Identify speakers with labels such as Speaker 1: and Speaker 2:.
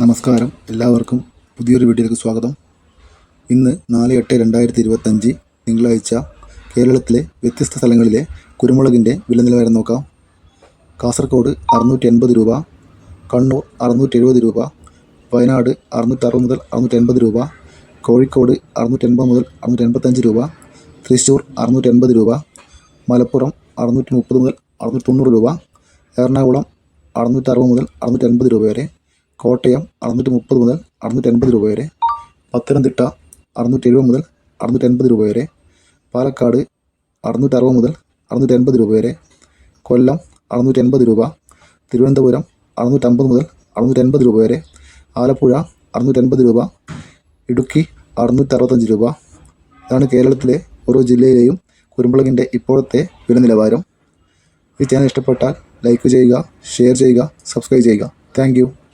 Speaker 1: നമസ്കാരം. എല്ലാവർക്കും പുതിയൊരു വീഡിയോയിലേക്ക് സ്വാഗതം. ഇന്ന് നാല് എട്ട് രണ്ടായിരത്തി ഇരുപത്തഞ്ച് തിങ്കളാഴ്ച കേരളത്തിലെ വ്യത്യസ്ത സ്ഥലങ്ങളിലെ കുരുമുളകിന്റെ വില നിലവാരം നോക്കാം. കാസർഗോഡ് അറുന്നൂറ്റി എൺപത് രൂപ കണ്ണൂർ അറുന്നൂറ്റി എഴുപത് രൂപ വയനാട് അറുന്നൂറ്റി അറുപത് മുതൽ അറുന്നൂറ്റി എൺപത് രൂപ കോഴിക്കോട് അറുന്നൂറ്റി എൺപത് മുതൽ അറുന്നൂറ്റി എൺപത്തഞ്ച് രൂപ തൃശ്ശൂർ അറുന്നൂറ്റി എൺപത് രൂപ മലപ്പുറം അറുന്നൂറ്റി മുപ്പത് മുതൽ അറുന്നൂറ്റി തൊണ്ണൂറ് രൂപ എറണാകുളം അറുന്നൂറ്റി അറുപത് മുതൽ അറുന്നൂറ്റി എൺപത് രൂപ വരെ കോട്ടയം അറുന്നൂറ്റി മുപ്പത് മുതൽ അറുന്നൂറ്റി എൺപത് രൂപ വരെ. പത്തനംതിട്ട അറുന്നൂറ്റി എഴുപത് മുതൽ അറുന്നൂറ്റി എൺപത് രൂപ വരെ. പാലക്കാട് അറുന്നൂറ്റി അറുപത് മുതൽ അറുന്നൂറ്റി എൺപത് രൂപ വരെ. കൊല്ലം അറുന്നൂറ്റി എൺപത് രൂപ. തിരുവനന്തപുരം അറുന്നൂറ്റി അമ്പത് മുതൽ അറുന്നൂറ്റി എൺപത് രൂപ വരെ. ആലപ്പുഴ അറുന്നൂറ്റി എൺപത് രൂപ. ഇടുക്കി അറുന്നൂറ്റി അറുപത്തഞ്ച് രൂപ. ഇതാണ് കേരളത്തിലെ ഓരോ ജില്ലയിലെയും കുരുമുളകിന്റെ ഇപ്പോഴത്തെ വില നിലവാരം. ഈ ചാനൽ ഇഷ്ടപ്പെട്ടാൽ ലൈക്ക് ചെയ്യുക ഷെയർ ചെയ്യുക സബ്സ്ക്രൈബ് ചെയ്യുക. താങ്ക്